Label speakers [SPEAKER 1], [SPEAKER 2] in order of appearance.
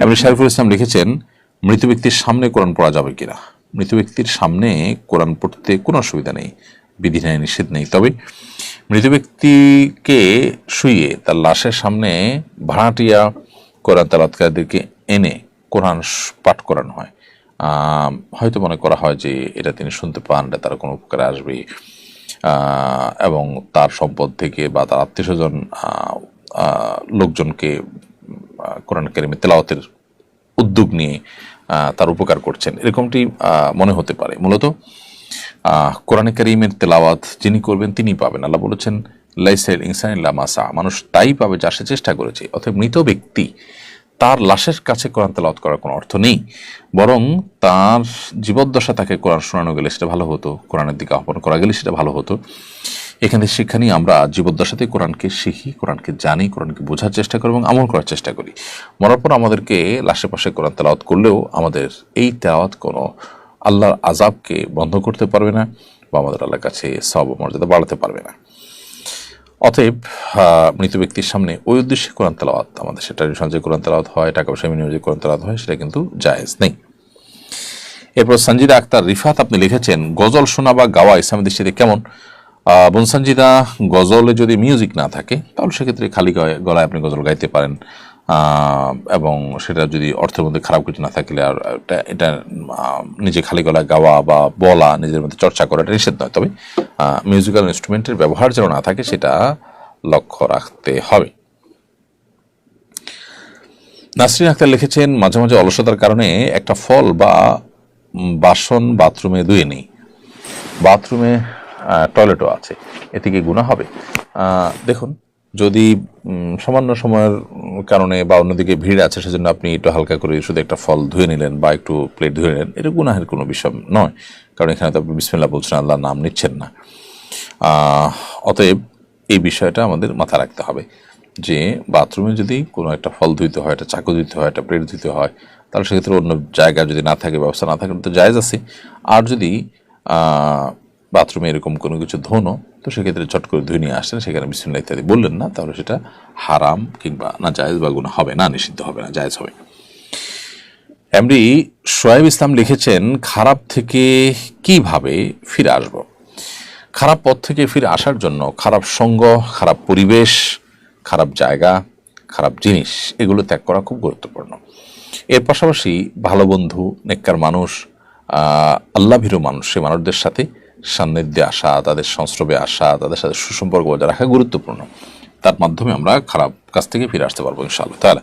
[SPEAKER 1] এমনি শারিফুল ইসলাম লিখেছেন, মৃত ব্যক্তির সামনে কোরআন পড়া যাবে কিনা? মৃত ব্যক্তির সামনে কোরআন পড়তে কোনো অসুবিধা নেই, বিধি নেই, নিষেধ নেই। তবে মৃত ব্যক্তিকে শুয়ে তার লাশের সামনে ভাড়াটিয়া কোরআন তালাতকারদেরকে এনে কোরআন পাঠ করানো হয়। হয়তো মনে করা হয় যে এটা তিনি শুনতে পান তার কোনো উপকারে আসবে। এবং তার সম্পদ থেকে বা তার আত্মীয় স্বজন লোকজনকে কোরআন কারিমে তেলাওয়াতের উদ্যোগ নিয়ে তার উপকার করছেন। এরকমটি মনে হতে পারে। মূলত কোরআনে কারিমের তেলাওয়াত যিনি করবেন তিনি পাবেন। আল্লাহ বলেছেন লাইসাইল ইনসান ইল্লা মাসা মানুষ তাই পাবে যা সে চেষ্টা করেছে। অর্থাৎ মৃত ব্যক্তি, তার লাশের কাছে কোরআন তেলাওয়াত করার কোনো অর্থ নেই। বরং তার জীবদ্দশা তাকে কোরআন শোনানো গেলে সেটা ভালো হতো, কোরআনের দিকে আহ্বান করা গেলে সেটা ভালো হতো। এখান শিক্ষা নিয়ে আমরা জীবদ্দশাতে কোরআনকে শিখি, কোরআনকে জানি, কোরআনকে বোঝার চেষ্টা করি এবং আমল করার চেষ্টা করি। মরার পর আমাদেরকে লাশে পাশে কোরআন তেলাওয়াত করলেও আমাদের এই তেলাওয়াত কোনো আল্লাহর আজাবকে বন্ধ করতে পারবে না বা আমাদের আল্লাহর কাছে সব মর্যাদা বাড়াতে পারবে না। অতএব মৃত ব্যক্তির সামনে ওই উদ্দেশ্যে কোরআন তেলাওয়াত, আমাদের সেটা সঞ্চয় কোরআন তেলাওয়াত হয়, টাকা পয়সা বিনিয়োগে কোরআন তেলাওয়াত হয়, সেটা কিন্তু জায়েজ নেই। এরপর সঞ্জিদা আক্তার রিফাত আপনি লিখেছেন, গজল শোনা বা গাওয়া ইসলামের দৃষ্টিতে কেমন? আহ, বোন সঞ্জিদা গজলে যদি মিউজিক না থাকে তাহলে সেক্ষেত্রে খালি গলায়- গলায় আপনি গজল গাইতে পারেন। এবং সেটা যদি অর্থের মধ্যে খারাপ কিছু না থাকলে আর এটা এটা নিজে খালি গলায় গাওয়া বা বলা নিজের মধ্যে চর্চা করা এটা নিষেধ নয়। তবে মিউজিক্যাল ইনস্ট্রুমেন্টের ব্যবহার যেন না থাকে সেটা লক্ষ্য রাখতে হবে। নাসরিন আক্তার লিখেছেন মাঝে মাঝে অলসতার কারণে একটা ফল বা বাসন বাথরুমে ধুয়ে নেই। বাথরুমে টয়লেটও আছে। এতে কি গুণা হবে? দেখুন, যদি সামান্য সময়ের কারণে বা অন্যদিকে ভিড় আছে, সেজন্য আপনি একটু হালকা করে শুধু একটা ফল ধুয়ে নিলেন বা একটু প্লেট ধুয়ে নিলেন, এটা গুনাহের কোনো বিষয় নয়। কারণ এখানে তো আপনি বিসমিল্লা বলছেন, আল্লাহর নাম নিচ্ছেন না। অতএব এই বিষয়টা আমাদের মাথা রাখতে হবে যে, বাথরুমে যদি কোনো একটা ফল ধুইতে হয়, একটা চাকু ধুইতে হয়, একটা প্লেট ধুইতে হয়, তাহলে সেক্ষেত্রে অন্য জায়গা যদি না থাকে, ব্যবস্থা না থাকে তো জায়েজ আছে। আর যদি বাথরুমে এরকম কোনো কিছু ধোনো, তো সেক্ষেত্রে চট করে ধুয়ে নিয়ে আসছেন সেখানে বিসমিল্লাহ ইত্যাদি বললেন না, তাহলে সেটা হারাম কিংবা না জায়েজ বা গুণ হবে না, নিষিদ্ধ হবে না, জায়েজ হবে এমডি সোয়েব ইসলাম লিখেছেন, খারাপ থেকে কীভাবে ফিরে আসব? খারাপ পথ থেকে ফিরে আসার জন্য খারাপ সঙ্গ, খারাপ পরিবেশ, খারাপ জায়গা, খারাপ জিনিস, এগুলো ত্যাগ করা খুব গুরুত্বপূর্ণ। এর পাশাপাশি ভালো বন্ধু, নেককার মানুষ আল্লাহ মানুষ, সে মানুষদের সাথে সান্নিধ্যে আসা, তাদের সংস্রবে আসা, তাদের সাথে সুসম্পর্ক বজায় রাখা গুরুত্বপূর্ণ। তার মাধ্যমে আমরা খারাপ কাজ থেকে ফিরে আসতে পারব ইনশাআল্লাহ। তাহলে